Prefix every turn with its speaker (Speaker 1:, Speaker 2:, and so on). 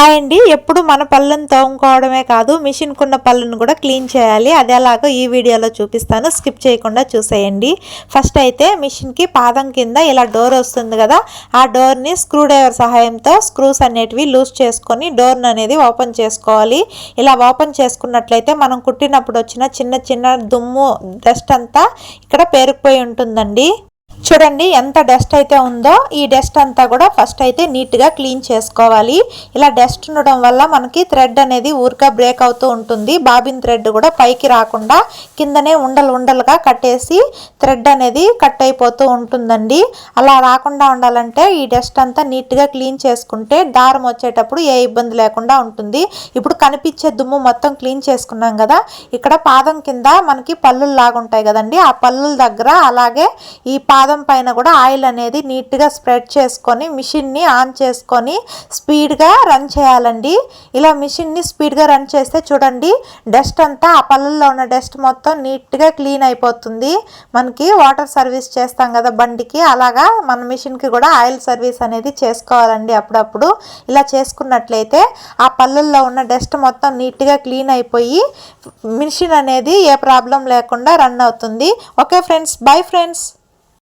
Speaker 1: Hi అండి. ఎప్పుడు మన పళ్ళను తోముకోవడమే కాదు మిషన్ కున్న పళ్ళను కూడా క్లీన్ చేయాలి. అది ఎలాగో ఈ వీడియోలో చూపిస్తాను. స్కిప్ చేయకుండా చూసేయండి. ఫస్ట్ అయితే మిషన్కి పాదం కింద ఇలా డోర్ వస్తుంది కదా ఆ డోర్ని స్క్రూ డ్రైవర్ సహాయంతో స్క్రూస్ అనేటివి లూజ్ చేసుకొని డోర్ని అనేది ఓపెన్ చేసుకోవాలి. ఇలా ఓపెన్ చేసుకున్నట్లయితే మనం కుట్టినప్పుడు వచ్చిన చిన్న చిన్న దుమ్ము డస్ట్ అంతా ఇక్కడ పేరుకుపోయి ఉంటుందండి. చూడండి ఎంత డస్ట్ అయితే ఉందో ఈ డస్ట్ అంతా కూడా ఫస్ట్ అయితే నీట్గా క్లీన్ చేసుకోవాలి. ఇలా డస్ట్ ఉండడం వల్ల మనకి థ్రెడ్ అనేది ఊరిగా బ్రేక్ అవుతూ ఉంటుంది. బాబిన్ థ్రెడ్ కూడా పైకి రాకుండా కిందనే ఉండలు ఉండలుగా కట్టేసి థ్రెడ్ అనేది కట్ అయిపోతూ ఉంటుందండి. అలా రాకుండా ఉండాలంటే ఈ డస్ట్ అంతా నీట్గా క్లీన్ చేసుకుంటే దారం వచ్చేటప్పుడు ఏ ఇబ్బంది లేకుండా ఉంటుంది. ఇప్పుడు కనిపించే దుమ్ము మొత్తం క్లీన్ చేసుకున్నాం కదా ఇక్కడ పాదం కింద మనకి పళ్ళులు లాగుంటాయి కదండి. ఆ పళ్ళుల దగ్గర అలాగే ఈ పాదం పైన కూడా ఆయిల్ అనేది నీట్గా స్ప్రెడ్ చేసుకొని మిషన్ని ఆన్ చేసుకొని స్పీడ్గా రన్ చేయాలండి. ఇలా మిషన్ని స్పీడ్గా రన్ చేస్తే చూడండి డస్ట్ అంతా ఆ పళ్ళల్లో ఉన్న డస్ట్ మొత్తం నీట్గా క్లీన్ అయిపోతుంది. మనకి వాటర్ సర్వీస్ చేస్తాం కదా బండికి అలాగా మన మిషన్కి కూడా ఆయిల్ సర్వీస్ అనేది చేసుకోవాలండి అప్పుడప్పుడు. ఇలా చేసుకున్నట్లయితే ఆ పళ్ళల్లో ఉన్న డస్ట్ మొత్తం నీట్గా క్లీన్ అయిపోయి మిషన్ అనేది ఏ ప్రాబ్లం లేకుండా రన్ అవుతుంది. Okay friends bye friends.